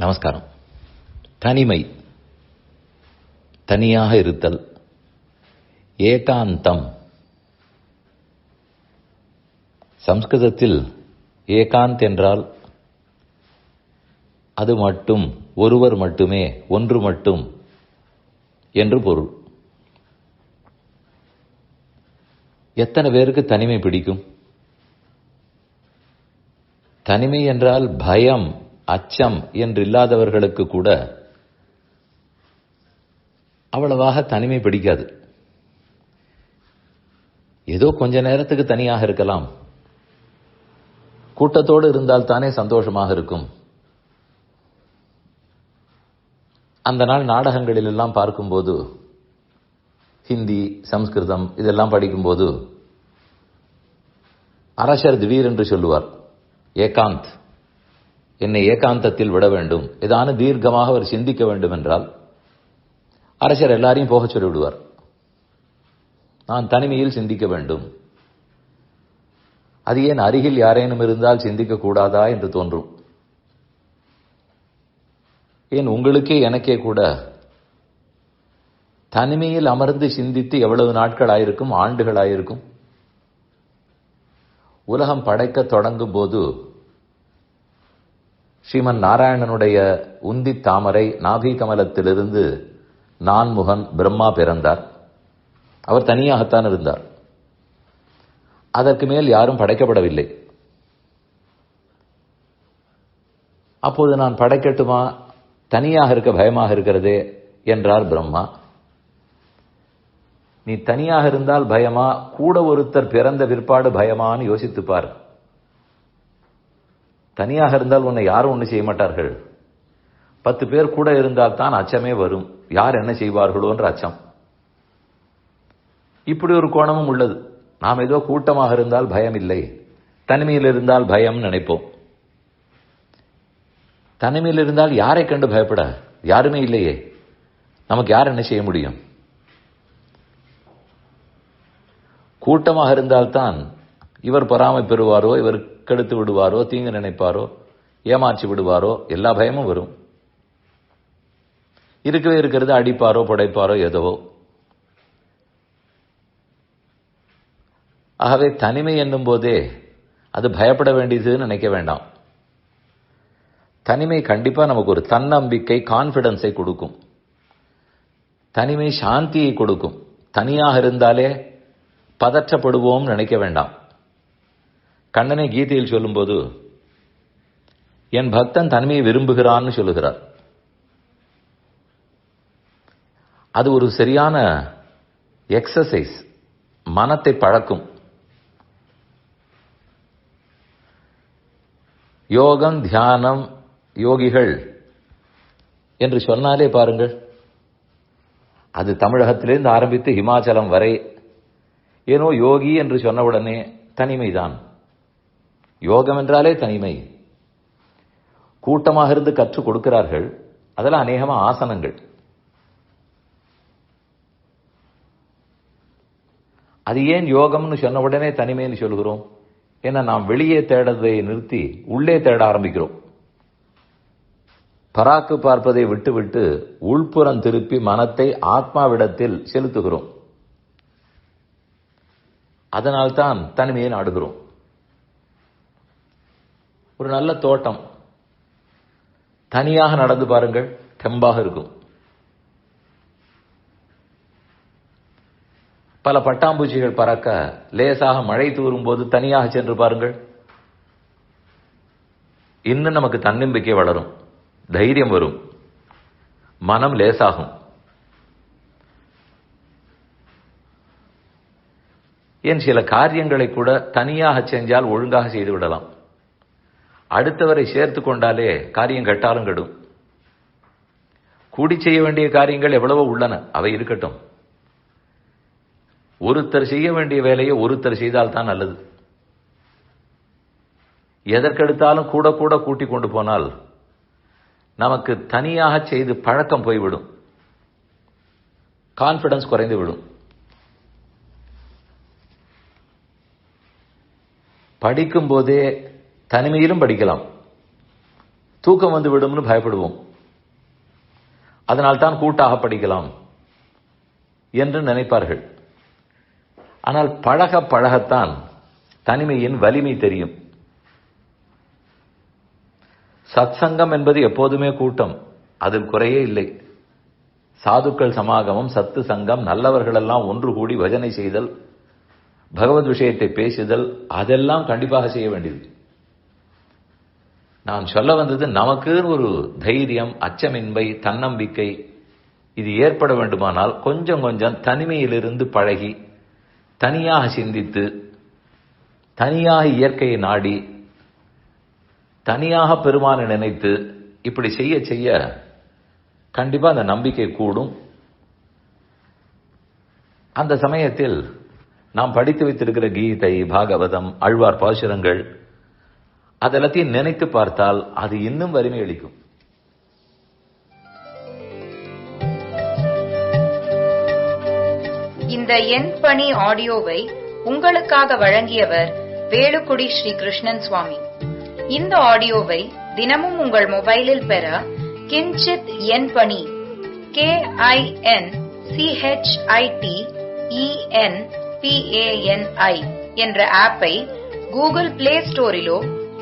நமஸ்காரம். தனிமை தனியாக இருத்தல் ஏகாந்தம். சம்ஸ்கிருதத்தில் ஏகாந்த் என்றால் அது மட்டும் ஒருவர் மட்டுமே ஒன்று மட்டும் என்று பொருள். எத்தனை பேருக்கு தனிமை பிடிக்கும்? தனிமை என்றால் பயம் அச்சம் என்று இல்லாதவர்களுக்கு கூட அவ்வளவாக தனிமை பிடிக்காது. ஏதோ கொஞ்ச நேரத்துக்கு தனியாக இருக்கலாம். கூட்டத்தோடு இருந்தால் தானே சந்தோஷமாக இருக்கும். அந்த நாள் நாடகங்களில் எல்லாம் பார்க்கும்போது ஹிந்தி சம்ஸ்கிருதம் இதெல்லாம் படிக்கும்போது அரசர் திடீரென்று சொல்லுவார் ஏகாந்த் என்னை ஏகாந்தத்தில் விட வேண்டும். ஏதான தீர்க்கமாக அவர் சிந்திக்க வேண்டும் என்றால் அரசர் எல்லாரையும் போக சொல்லிவிடுவார். நான் தனிமையில் சிந்திக்க வேண்டும். அது ஏன் அருகில் யாரேனும் இருந்தால் சிந்திக்க கூடாதா என்று தோன்றும். ஏன் உங்களுக்கே எனக்கே கூட தனிமையில் அமர்ந்து சிந்தித்து எவ்வளவு நாட்கள் ஆயிருக்கும் ஆண்டுகள் ஆயிருக்கும் உலகம் படைக்க தொடங்கும் போது ஸ்ரீமன் நாராயணனுடைய உந்தி தாமரை நாபி கமலத்திலிருந்து நான்முகன் பிரம்மா பிறந்தார். அவர் தனியாகத்தான் இருந்தார். அதற்கு மேல் யாரும் படைக்கப்படவில்லை. அப்போது நான் படைக்கட்டுமா? தனியாக இருக்க பயமாக இருக்கிறதே என்றார் பிரம்மா. நீ தனியாக இருந்தால் பயமா? கூட ஒருத்தர் பிறந்த பிற்பாடு பயமான்னு யோசித்துப்பார். தனியாக இருந்தால் உன்னை யாரும் ஒன்று செய்ய மாட்டார்கள். பத்து பேர் கூட இருந்தால் தான் அச்சமே வரும். யார் என்ன செய்வார்களோன்ற அச்சம். இப்படி ஒரு கோணமும் உள்ளது. நாம் ஏதோ கூட்டமாக இருந்தால் பயம் இல்லை. தனிமையில் இருந்தால் பயம் நினைப்போம். தனிமையில் இருந்தால் யாரை கண்டு பயப்பட? யாருமே இல்லையே. நமக்கு யார் என்ன செய்ய முடியும்? கூட்டமாக இருந்தால்தான் இவர் பொறாமை பெறுவாரோ இவர் கெடுத்து விடுவாரோ தீங்கு நினைப்பாரோ ஏமாற்றி விடுவாரோ எல்லா பயமும் வரும். இருக்கவே இருக்கிறது அடிப்பாரோ புடைப்பாரோ எதவோ ஆகவே தனிமை என்னும் போதே அது பயப்பட வேண்டியதுன்னு நினைக்க வேண்டாம். தனிமை கண்டிப்பா நமக்கு ஒரு தன்னம்பிக்கை கான்பிடன்ஸை கொடுக்கும். தனிமை சாந்தியை கொடுக்கும். தனியாக இருந்தாலே பதற்றப்படுவோம் நினைக்க வேண்டாம். கண்ணனை கீதையில் சொல்லும்போது என் பக்தன் தனிமையை விரும்புகிறான்னு சொல்லுகிறார். அது ஒரு சரியான எக்ஸசைஸ் மனத்தை பழக்கும். யோகம் தியானம் யோகிகள் என்று சொன்னாலே பாருங்கள் அது தமிழகத்திலிருந்து ஆரம்பித்து ஹிமாச்சலம் வரை ஏனோ யோகி என்று சொன்னவுடனே தனிமைதான். யோகம் என்றாலே தனிமை. கூட்டமாக இருந்து கற்றுக் கொடுக்கிறார்கள். அதெல்லாம் அநேகமா ஆசனங்கள். அது ஏன் யோகம்னு சொன்ன உடனே தனிமைன்னு சொல்கிறோம்? ஏன்னா நாம் வெளியே தேடுறதை நிறுத்தி உள்ளே தேட ஆரம்பிக்கிறோம். பராக்கு பார்ப்பதை விட்டுவிட்டு உள்புறம் திருப்பி மனத்தை ஆத்மாவிடத்தில் செலுத்துகிறோம். அதனால்தான் தனிமையை நாடுகிறோம். ஒரு நல்ல தோட்டம். தனியாக நடந்து பாருங்கள் தெம்பாக இருக்கும். பல பட்டாம்பூச்சிகள் பறக்க லேசாக மழை தூரும் போது தனியாக சென்று பாருங்கள். இன்னும் நமக்கு தன்னம்பிக்கை வளரும் தைரியம் வரும். மனம் லேசாகும். ஏன் சில காரியங்களை கூட தனியாக செஞ்சால் ஒழுங்காக செய்து விடலாம். அடுத்தவரை சேர்த்து கொண்டாலே காரியம் கெட்டாலும் கெடும். கூடி செய்ய வேண்டிய காரியங்கள் எவ்வளவோ உள்ளன அவை இருக்கட்டும். ஒருத்தர் செய்ய வேண்டிய வேலையை ஒருத்தர் செய்தால் தான் நல்லது. எதற்கெடுத்தாலும் கூட கூட கூட்டி கொண்டு போனால் நமக்கு தனியாக செய்து பழக்கம் போய்விடும். கான்பிடன்ஸ் குறைந்து விடும். படிக்கும் போதே தனிமையிலும் படிக்கலாம். தூக்கம் வந்து விடும்னு பயப்படுவோம். அதனால் தான் கூட்டாக படிக்கலாம் என்று நினைப்பார்கள். ஆனால் பழக பழகத்தான் தனிமையின் வலிமை தெரியும். சத்சங்கம் என்பது எப்போதுமே கூட்டம். அதில் குறையே இல்லை. சாதுக்கள் சமாகமம் சத்து சங்கம் நல்லவர்களெல்லாம் ஒன்று கூடி பஜனை செய்தல் பகவத் விஷயத்தை பேசுதல் அதெல்லாம் கண்டிப்பாக செய்ய வேண்டியது. நான் சொல்ல வந்தது நமக்கு ஒரு தைரியம் அச்சமின்மை தன்னம்பிக்கை. இது ஏற்பட வேண்டுமானால் கொஞ்சம் கொஞ்சம் தனிமையிலிருந்து பழகி தனியாக சிந்தித்து தனியாக இயற்கையை நாடி தனியாக பெருமானை நினைத்து இப்படி செய்ய செய்ய கண்டிப்பாக அந்த நம்பிக்கை கூடும். அந்த சமயத்தில் நாம் படித்து வைத்திருக்கிற கீதை பாகவதம் அழ்வார் பாசுரங்கள் அதெல்லாத்தையும் நினைத்து பார்த்தால் அது இன்னும் வறுமை அளிக்கும். இந்த என் பணி ஆடியோவை உங்களுக்காக வழங்கியவர் வேலுக்குடி ஸ்ரீ கிருஷ்ணன் சுவாமி. இந்த ஆடியோவை தினமும் உங்கள் மொபைலில் பெற கிஞ்சித் என் பணி கே ஐ என் சிஹெச்ஐடி இஎன் பிஏஎன்ஐ என்ற ஆப்பை கூகுள் பிளே ஸ்டோரிலோ